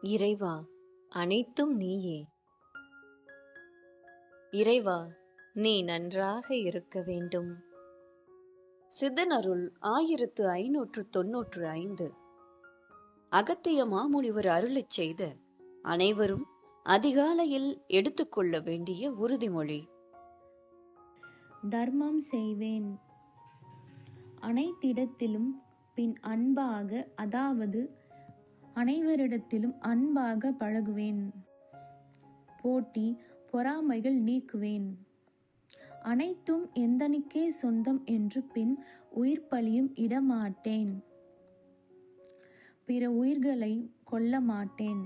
இறைவா அனைத்தும் நீயே. இறைவா நீ நன்றாக இருக்க வேண்டும். சித்தனருள் ஆயிரத்து ஐநூற்று தொன்னூற்று ஐந்து. அகத்திய மாமுனிவர் அருளிச் செய்த அனைவரும் அதிகாலையில் எடுத்துக்கொள்ள வேண்டிய உறுதிமொழி. தர்மம் செய்வேன். அனைத்திடத்திலும் பின் அன்பாக அதாவது அனைவரிடத்திலும் அன்பாக பழகுவேன். போட்டி பொறாமைகள் நீக்குவேன். அனைத்தும் எந்தனுக்கே சொந்தம் என்று பின் உயிர் பலியும் இடமாட்டேன். பிற உயிர்களை கொல்ல மாட்டேன்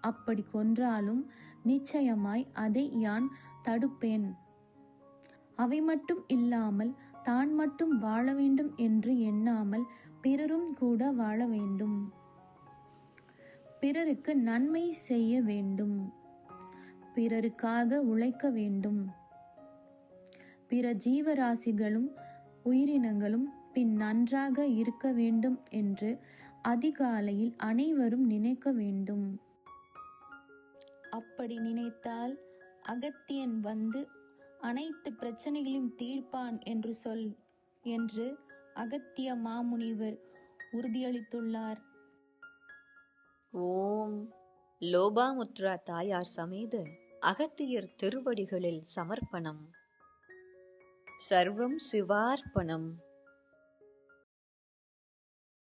அப்படி கொன்றாலும் நிச்சயமாய் அதை யான் தடுப்பேன். அவை மட்டும் இல்லாமல் தான் மட்டும் வாழ வேண்டும் என்று எண்ணாமல் பிறரும் கூட வாழ வேண்டும். பிறருக்கு நன்மை செய்ய வேண்டும். பிறருக்காக உழைக்க வேண்டும். பிற ஜீவராசிகளும் உயிரினங்களும் பின் நன்றாக இருக்க வேண்டும் என்று அதிகாலையில் அனைவரும் நினைக்க வேண்டும். அப்படி நினைத்தால் அகத்தியன் வந்து அனைத்து பிரச்சனைகளையும் தீர்ப்பான் என்று சொல் என்று அகத்திய மாமுனிவர் உறுதியளித்துள்ளார். ஓம். லோபாமுத்ரா தாயார் சமேத அகத்தியர் திருவடிகளில் சமர்ப்பணம். சர்வம் சிவார்ப்பணம்.